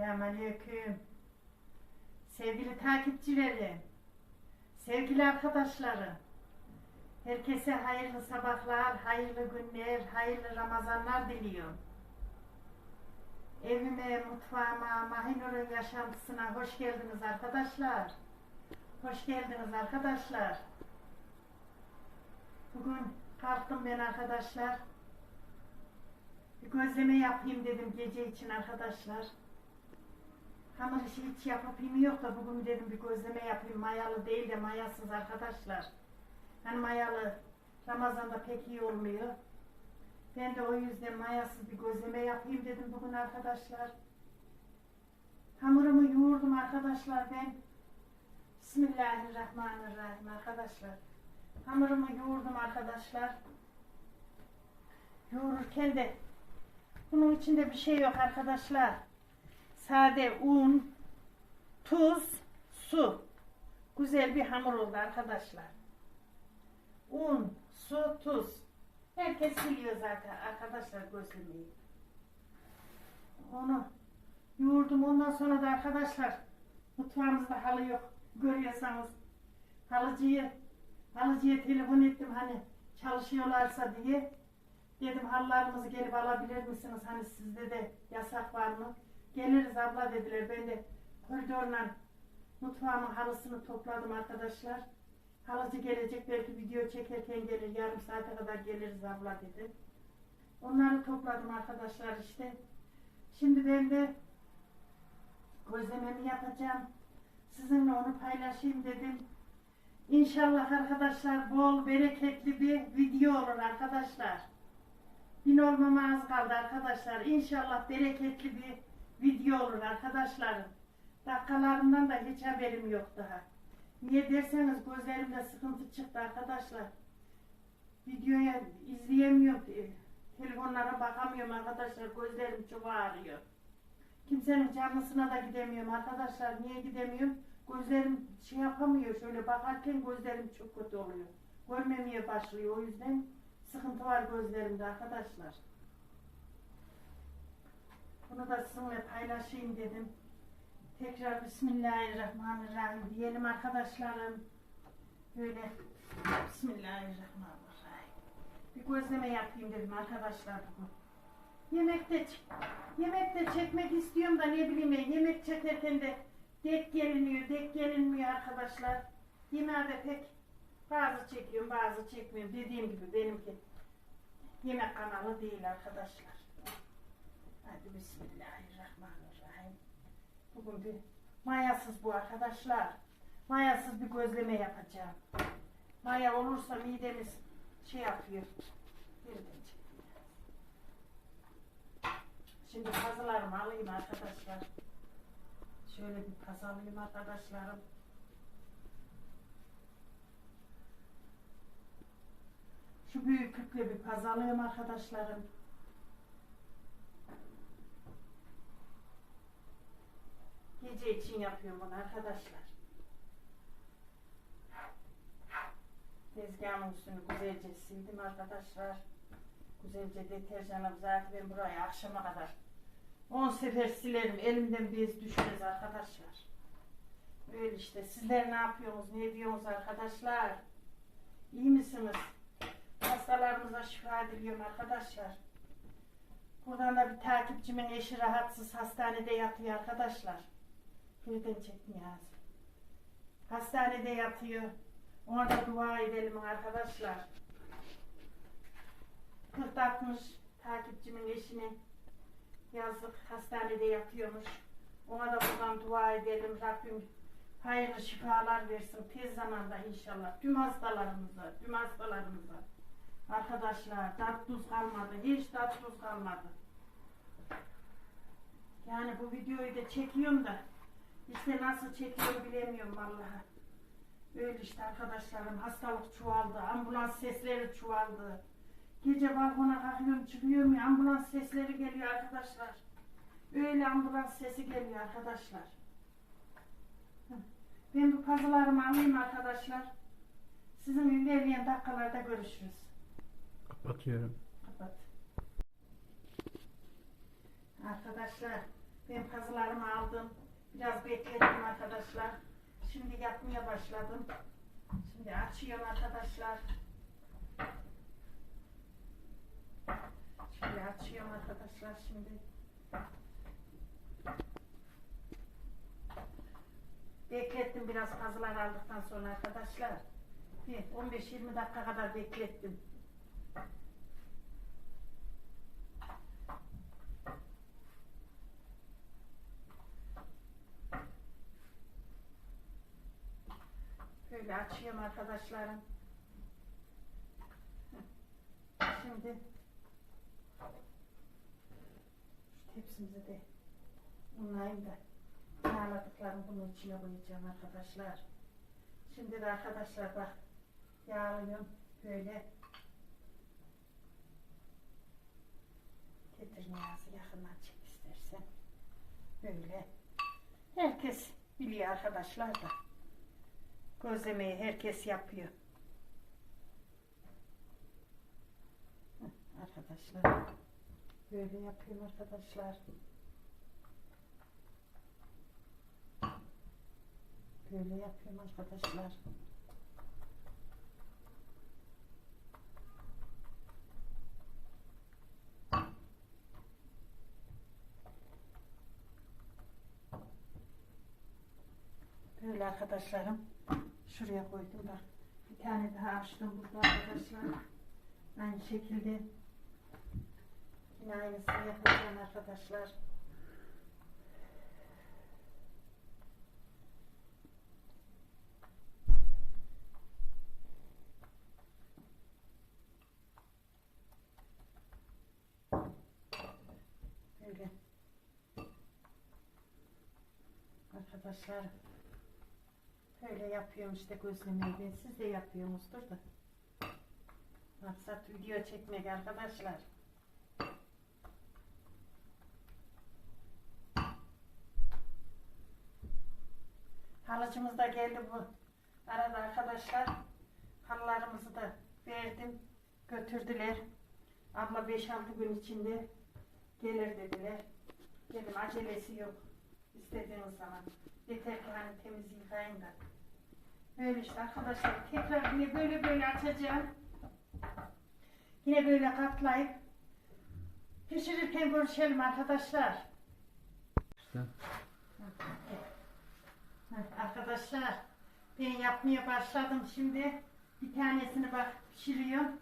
Selamünaleyküm. Sevgili takipçilerim, sevgili arkadaşlarım, herkese hayırlı sabahlar, hayırlı günler, hayırlı Ramazanlar diliyorum. Evime, mutfağıma, Mahinur'un yaşantısına hoş geldiniz arkadaşlar. Hoş geldiniz arkadaşlar. Bugün kalktım ben arkadaşlar. Bir gözleme yapayım dedim gece için arkadaşlar. Hamur işi hiç yapayım yok da bugün dedim bir gözleme yapayım. Mayalı değil de mayasız arkadaşlar. Hani mayalı Ramazan'da pek iyi olmuyor. Ben de o yüzden mayasız bir gözleme yapayım dedim bugün arkadaşlar. Hamurumu yoğurdum arkadaşlar ben. Bismillahirrahmanirrahim arkadaşlar. Hamurumu yoğurdum arkadaşlar. Yoğururken de bunun içinde bir şey yok arkadaşlar. Sade un, tuz, su. Güzel bir hamur oldu arkadaşlar. Un, su, tuz. Herkes biliyor zaten arkadaşlar gözlemeyi. Onu yoğurdum ondan sonra da arkadaşlar mutfağımızda halı yok. Görüyorsanız halıcıyı halıcıya telefon ettim hani çalışıyorlarsa diye. Dedim halılarımızı gelip alabilir misiniz? Hani sizde de yasak var mı? Geliriz abla dediler. Ben de koridorla mutfağımın halısını topladım arkadaşlar. Halıcı gelecek belki video çekerken gelir. Yarım saate kadar geliriz abla dedi. Onları topladım arkadaşlar işte. Şimdi ben de gözlememi yapacağım. Sizinle onu paylaşayım dedim. İnşallah arkadaşlar bol bereketli bir video olur arkadaşlar. Bin olmama az kaldı arkadaşlar. İnşallah bereketli bir video olur arkadaşlarım. Dakikalarından da hiç haberim yok daha. Niye derseniz gözlerimde sıkıntı çıktı arkadaşlar. Videoya izleyemiyorum. e, Telefonlara bakamıyorum arkadaşlar. Gözlerim çok ağrıyor. Kimsenin canlısına da gidemiyorum arkadaşlar. Niye gidemiyorum? Gözlerim şey yapamıyor. Şöyle bakarken gözlerim çok kötü oluyor. Görmemeye başlıyor. O yüzden sıkıntı var gözlerimde arkadaşlar. Bunu da sizinle paylaşayım dedim. Tekrar Bismillahirrahmanirrahim diyelim arkadaşlarım. Böyle Bismillahirrahmanirrahim. Bir gözleme yapayım dedim arkadaşlar bugün. Yemekte yemekte çekmek istiyorum da ne bileyim ben yemek çekerken de dek geliniyor, dek gelinmiyor arkadaşlar. Yemeğe pek bazı çekiyorum, bazı çekmiyorum. Dediğim gibi benimki yemek kanalı değil arkadaşlar. Hadi Bismillahirrahmanirrahim. Bugün bir mayasız bu arkadaşlar. Mayasız bir gözleme yapacağım. Maya olursa midemiz şey yapıyor. Birden çekeyim. Şimdi pazılarımı alayım arkadaşlar. Şöyle bir paz alayım arkadaşlarım. Şu büyüklükle bir paz alayım arkadaşlarım. Gece için yapıyorum bunu arkadaşlar. Tezgahın üstünü güzelce sildim arkadaşlar. Güzelce deterjanım zaten ben burayı akşama kadar 10 sefer silerim. Elimden bez düşmez arkadaşlar. Böyle işte. Sizler ne yapıyorsunuz? Ne ediyorsunuz arkadaşlar? İyi misiniz? Hastalarımıza şifa diliyorum arkadaşlar. Buradan da bir takipçimin eşi rahatsız hastanede yatıyor arkadaşlar. Birden çektim ya. Hastanede yatıyor. Ona da dua edelim arkadaşlar. 40-60 takipçimin eşini yazık hastanede yatıyormuş. Ona da buradan dua edelim. Rabbim hayırlı şifalar versin tez zamanda inşallah. Tüm hastalarımıza, tüm hastalarımıza. Arkadaşlar tat tuz kalmadı. Hiç tat tuz kalmadı. Yani bu videoyu da çekiyorum da işte nasıl çekiyorum bilemiyorum vallahi. Öyle işte arkadaşlarım hastalık çoğaldı. Ambulans sesleri çoğaldı. Gece balkona kalkıyorum çıkıyorum ya ambulans sesleri geliyor arkadaşlar. Öyle ambulans sesi geliyor arkadaşlar. Ben bu puzzle'larımı alayım arkadaşlar. Sizin ilerleyen dakikalarda görüşürüz. Kapatıyorum. Kapat. Arkadaşlar Ben pazılarımı aldım. Biraz beklettim arkadaşlar. Şimdi yapmaya başladım. Şimdi açıyorum arkadaşlar. Şöyle açıyorum arkadaşlar şimdi. Beklettim biraz pazılar aldıktan sonra arkadaşlar. Bir 15-20 dakika kadar beklettim. Böyle açıyorum arkadaşlarım. Şimdi. Şu tepsimizi de unlayayım da yağladıklarımı bunun içine koyacağım arkadaşlar. Şimdi de arkadaşlar bak yağlıyorum böyle. Getir Niyazi yakından çek istersen. Böyle. Herkes biliyor arkadaşlar da gözlemeyi herkes yapıyor. Arkadaşlar. Böyle yapıyorum arkadaşlar. Böyle yapıyorum arkadaşlar. Böyle arkadaşlarım. Şuraya koydum bak. Bir tane daha açtım burada arkadaşlar. Aynı şekilde. Yine aynısını yapacağım arkadaşlar. Böyle. Arkadaşlar böyle yapıyorum işte gözlemeyi ben siz de yapıyorsunuzdur da. Maksat video çekmek arkadaşlar. Halıcımız da geldi bu arada arkadaşlar. Halılarımızı da verdim. Götürdüler. Abla 5-6 gün içinde gelir dediler. Dedim acelesi yok. İstediğiniz zaman. Yeter ki hani temiz yıkayın da. Böyle işte arkadaşlar. Tekrar yine böyle böyle açacağım. Yine böyle katlayıp pişirirken görüşelim arkadaşlar. İşte Arkadaşlar ben yapmaya başladım şimdi. Bir tanesini bak pişiriyorum.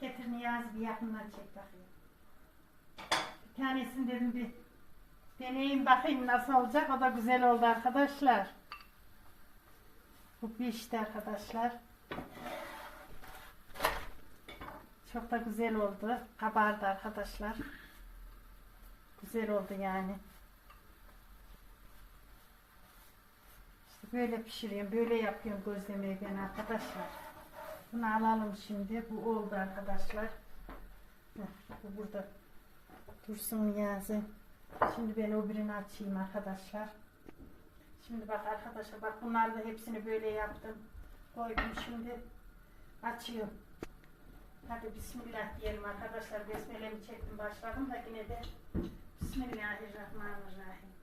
Getir Niyazi bir yakından çek bakayım. Bir tanesini dedim bir deneyeyim bakayım nasıl olacak. O da güzel oldu arkadaşlar. Bu pişti arkadaşlar. Çok da güzel oldu. Kabardı arkadaşlar. Güzel oldu yani. İşte böyle pişiriyorum. Böyle yapıyorum gözlemeyi ben arkadaşlar. Bunu alalım şimdi. Bu oldu arkadaşlar. Bu burada dursun yazı. Şimdi ben o birini açayım arkadaşlar. Şimdi bak arkadaşlar bak bunları da hepsini böyle yaptım. Koydum şimdi. Açıyorum. Hadi bismillah diyelim arkadaşlar. Besmelemi çektim başladım da yine de Bismillahirrahmanirrahim.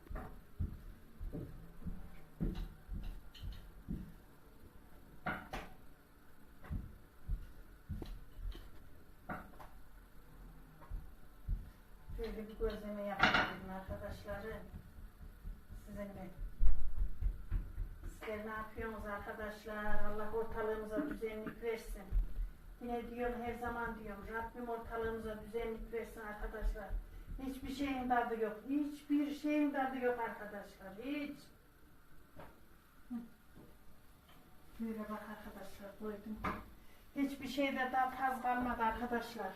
Böyle bir gözleme yapayım arkadaşları. Sizinle. Sizler ne yapıyorsunuz arkadaşlar? Allah ortalığımıza düzenlik versin. Yine diyorum her zaman diyorum Rabbim ortalığımıza düzenlik versin arkadaşlar. Hiçbir şeyin tadı yok. Hiçbir şeyin tadı yok arkadaşlar. Hiç. Böyle bak arkadaşlar koydum. Hiçbir şeyde daha taz kalmadı arkadaşlar.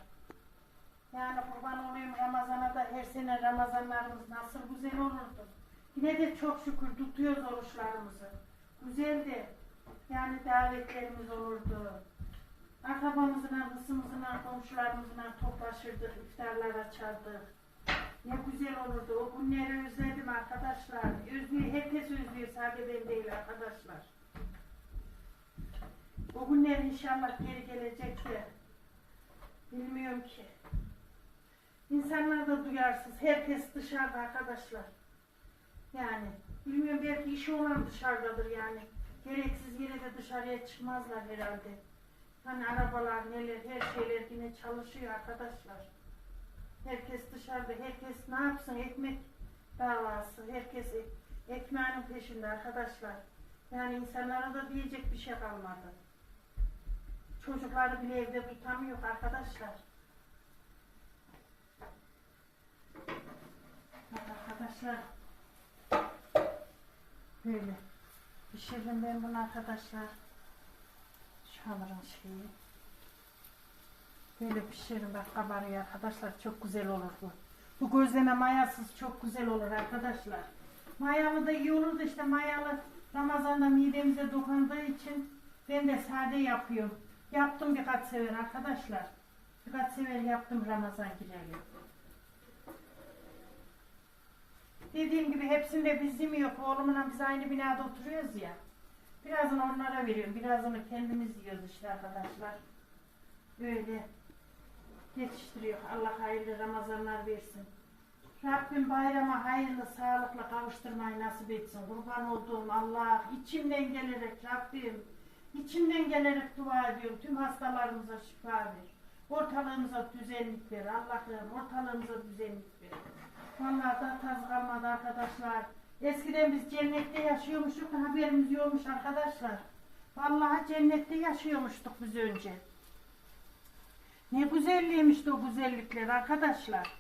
Yani kurban olayım Ramazan'a da her sene Ramazanlarımız nasıl güzel olurdu. Yine de çok şükür tutuyoruz oruçlarımızı. Güzeldi. Yani davetlerimiz olurdu. Akrabamızla, kızımızla, komşularımızla toplaşırdık, iftarlar açardık. Ne güzel olurdu. O günleri özledim arkadaşlar. Özlüyor, herkes özlüyor. Sadece ben değil arkadaşlar. O günler inşallah geri gelecek de. Bilmiyorum ki. İnsanlar da duyarsız. Herkes dışarıda arkadaşlar. Yani bilmiyorum belki işi olan dışarıdadır yani. Gereksiz yere de dışarıya çıkmazlar herhalde. Hani arabalar neler her şeyler yine çalışıyor arkadaşlar. Herkes dışarıda, herkes ne yapsın ekmek davası, herkes ek- ekmeğinin peşinde arkadaşlar. Yani insanlara da diyecek bir şey kalmadı. Çocukları bile evde tutamıyor arkadaşlar. Arkadaşlar. Böyle. Pişirdim ben bunu arkadaşlar. Şu şeyi. Böyle pişirin bak kabarıyor arkadaşlar. Çok güzel olur bu. Bu gözleme mayasız çok güzel olur arkadaşlar. Mayalı da iyi olur da işte mayalı Ramazan'da midemize dokunduğu için ben de sade yapıyorum. Yaptım birkaç sefer arkadaşlar. Birkaç sefer yaptım Ramazan gireli. Dediğim gibi hepsinde bizim yok. Oğlumla biz aynı binada oturuyoruz ya. Birazını onlara veriyorum. Birazını kendimiz yiyoruz işte arkadaşlar. Böyle yetiştiriyor. Allah hayırlı Ramazanlar versin. Rabbim bayrama hayırlı, sağlıkla kavuşturmayı nasip etsin. Kurban olduğum Allah içimden gelerek Rabbim içimden gelerek dua ediyorum. Tüm hastalarımıza şifa ver. Ortalığımıza düzenlik ver. Allah'ım ortalığımıza düzenlik ver. Vallahi da taz kalmadı arkadaşlar. Eskiden biz cennette yaşıyormuştuk haberimiz yokmuş arkadaşlar. Vallahi cennette yaşıyormuştuk biz önce. Ne güzelliymişti o güzellikler arkadaşlar.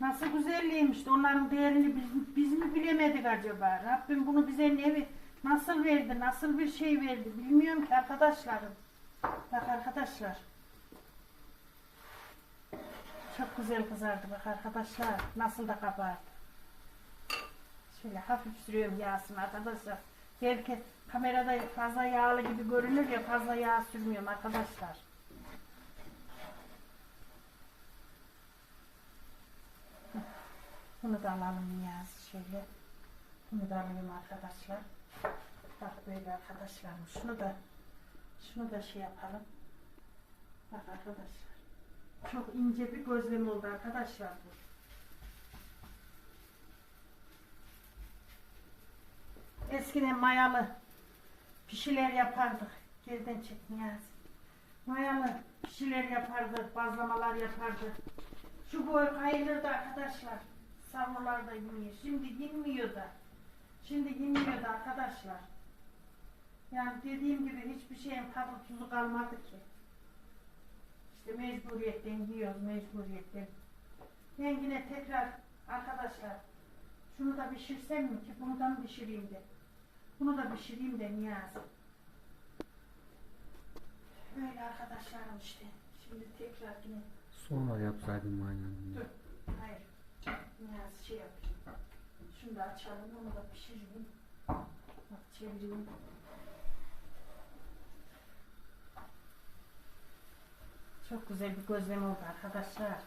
Nasıl güzelliymişti onların değerini biz, biz mi bilemedik acaba? Rabbim bunu bize ne nasıl verdi, nasıl bir şey verdi bilmiyorum ki arkadaşlarım. Bak arkadaşlar. Çok güzel kızardı bak arkadaşlar. Nasıl da kabardı. Şöyle hafif sürüyorum yağsını arkadaşlar. Belki kamerada fazla yağlı gibi görünür ya fazla yağ sürmüyorum arkadaşlar. Bunu da alalım yağız şöyle. Bunu da alayım arkadaşlar. Bak böyle arkadaşlarım. Şunu da şunu da şey yapalım. Bak arkadaşlar. Çok ince bir gözlem oldu arkadaşlar bu. Eskiden mayalı pişiler yapardık. Geriden çek Niyazi. Mayalı pişiler yapardık, bazlamalar yapardık. Şu boy kayılırdı arkadaşlar. Savrularda yemiyor. Şimdi yenmiyor da. Şimdi yenmiyor da arkadaşlar. Yani dediğim gibi hiçbir şeyin tadı tuzu kalmadı ki. İşte mecburiyetten yiyoruz mecburiyetten. Ben yine tekrar arkadaşlar şunu da pişirsem mi ki bunu da mı pişireyim de. Bunu da pişireyim de Niyazi. Böyle arkadaşlarım işte. Şimdi tekrar yine Sonra yapsaydım aynen. Dur. Hayır. Biraz şey yapayım. Şunu da açalım, onu da pişireyim. Bak çevireyim. Çok güzel bir gözleme oldu arkadaşlar.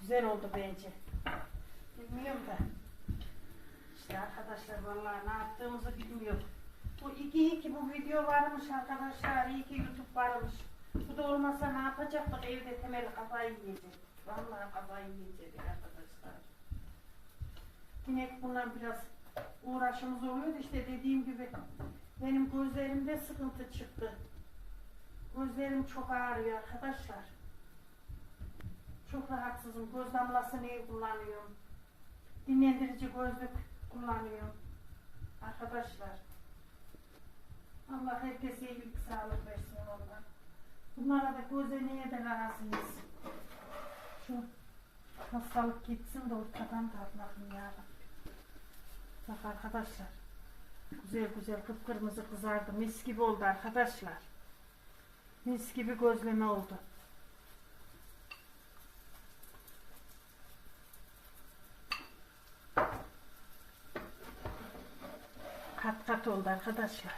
Güzel oldu bence. Bilmiyorum da. İşte arkadaşlar vallahi ne yaptığımızı bilmiyorum. Bu iki iyi ki bu video varmış arkadaşlar. İyi ki YouTube varmış. Bu da olmasa ne yapacaktık? Evde temel kafayı yiyecek. Vallahi kafayı yiyecek arkadaşlar. Yine bundan biraz uğraşımız oluyordu. İşte dediğim gibi benim gözlerimde sıkıntı çıktı. Gözlerim çok ağrıyor arkadaşlar. Çok rahatsızım. Göz damlasını kullanıyorum. Dinlendirici gözlük kullanıyorum. Arkadaşlar. Allah herkese iyilik sağlık versin valla. Bunlara da gözeneye de razıyız. Şu hastalık gitsin de ortadan kalkmasın ya Rabbi. Bak arkadaşlar. Güzel güzel kıpkırmızı kızardı. Mis gibi oldu arkadaşlar. Mis gibi gözleme oldu. Kat kat oldu arkadaşlar.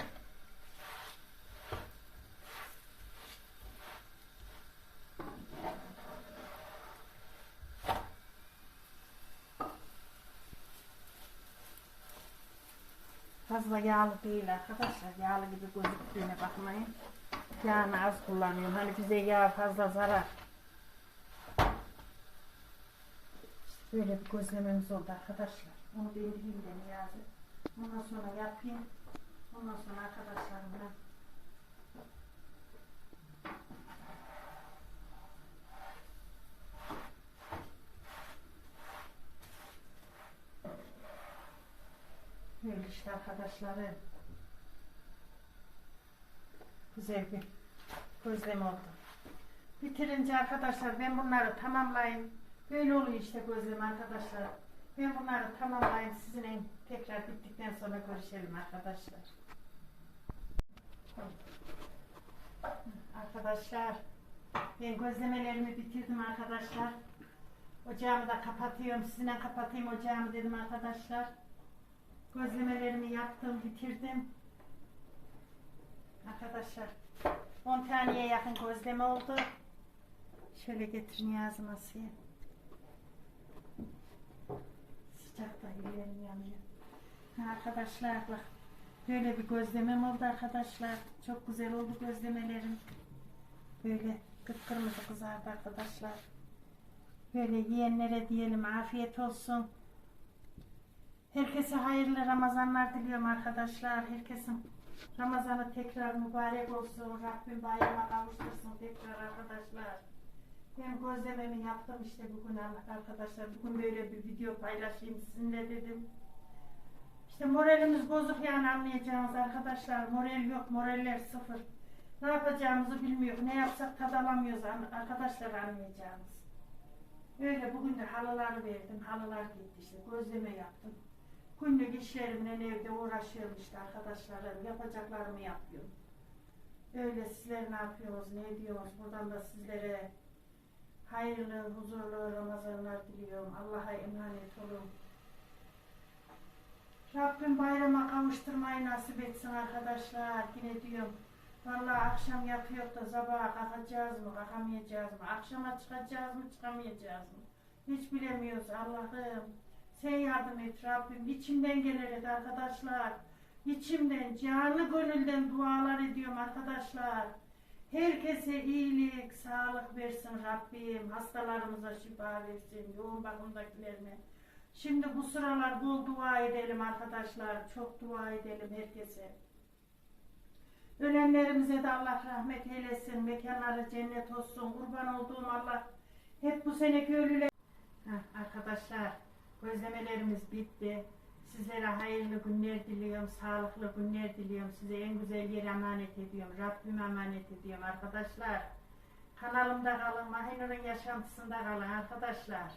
Fazla yağlı değil arkadaşlar. Yağlı gibi gözüktüğüne bakmayın. Yağını az kullanıyorum. Hani bize yağ fazla zarar. Böyle bir gözlememiz oldu arkadaşlar. Onu ben bileyim de Niyazi. Ondan sonra yapayım. Ondan sonra arkadaşlarımla Böyle işte arkadaşlarım. Güzel bir gözlem oldu. Bitirince arkadaşlar ben bunları tamamlayayım. Böyle oluyor işte gözlem arkadaşlar. Ben bunları tamamlayayım. Sizinle tekrar bittikten sonra görüşelim arkadaşlar. Arkadaşlar ben gözlemelerimi bitirdim arkadaşlar. Ocağımı da kapatıyorum. Sizinle kapatayım ocağımı dedim arkadaşlar. Gözlemelerimi yaptım, bitirdim. Arkadaşlar 10 taneye yakın gözleme oldu. Şöyle getir Niyazi masaya. Sıcakta ellerim yanıyor. Ha, arkadaşlar bak böyle bir gözlemem oldu arkadaşlar. Çok güzel oldu gözlemelerim. Böyle kıpkırmızı kızardı arkadaşlar. Böyle yiyenlere diyelim afiyet olsun. Herkese hayırlı Ramazanlar diliyorum arkadaşlar. Herkesin Ramazanı tekrar mübarek olsun. Rabbim bayrama kavuştursun tekrar arkadaşlar. Ben gözlememi yaptım işte bugün arkadaşlar. Bugün böyle bir video paylaşayım sizinle dedim. İşte moralimiz bozuk yani anlayacağınız arkadaşlar. Moral yok, moraller sıfır. Ne yapacağımızı bilmiyoruz. Ne yapsak tad alamıyoruz arkadaşlar anlayacağınız. Öyle bugün de halıları verdim. Halılar gitti işte. Gözleme yaptım. Günlük işlerimle evde uğraşıyorum işte arkadaşlarım. Yapacaklarımı yapıyorum. Öyle sizler ne yapıyorsunuz, ne ediyorsunuz? Buradan da sizlere hayırlı, huzurlu Ramazanlar diliyorum. Allah'a emanet olun. Rabbim bayrama kavuşturmayı nasip etsin arkadaşlar. Yine diyorum. Vallahi akşam yapıyor da sabaha kalkacağız mı, kalkamayacağız mı? Akşama çıkacağız mı, çıkamayacağız mı? Hiç bilemiyoruz Allah'ım. Sen yardım et Rabbim. İçimden gelerek arkadaşlar. İçimden, canı gönülden dualar ediyorum arkadaşlar. Herkese iyilik, sağlık versin Rabbim. Hastalarımıza şifa versin. Yoğun bakımdakilerine. Şimdi bu sıralar bol dua edelim arkadaşlar. Çok dua edelim herkese. Ölenlerimize de Allah rahmet eylesin. Mekanları cennet olsun. Kurban olduğum Allah. Hep bu seneki ölüler. Heh, arkadaşlar gözlemelerimiz bitti. Sizlere hayırlı günler diliyorum. Sağlıklı günler diliyorum. Size en güzel yere emanet ediyorum. Rabbime emanet ediyorum arkadaşlar. Kanalımda kalın. Mahinur'un yaşantısında kalın arkadaşlar.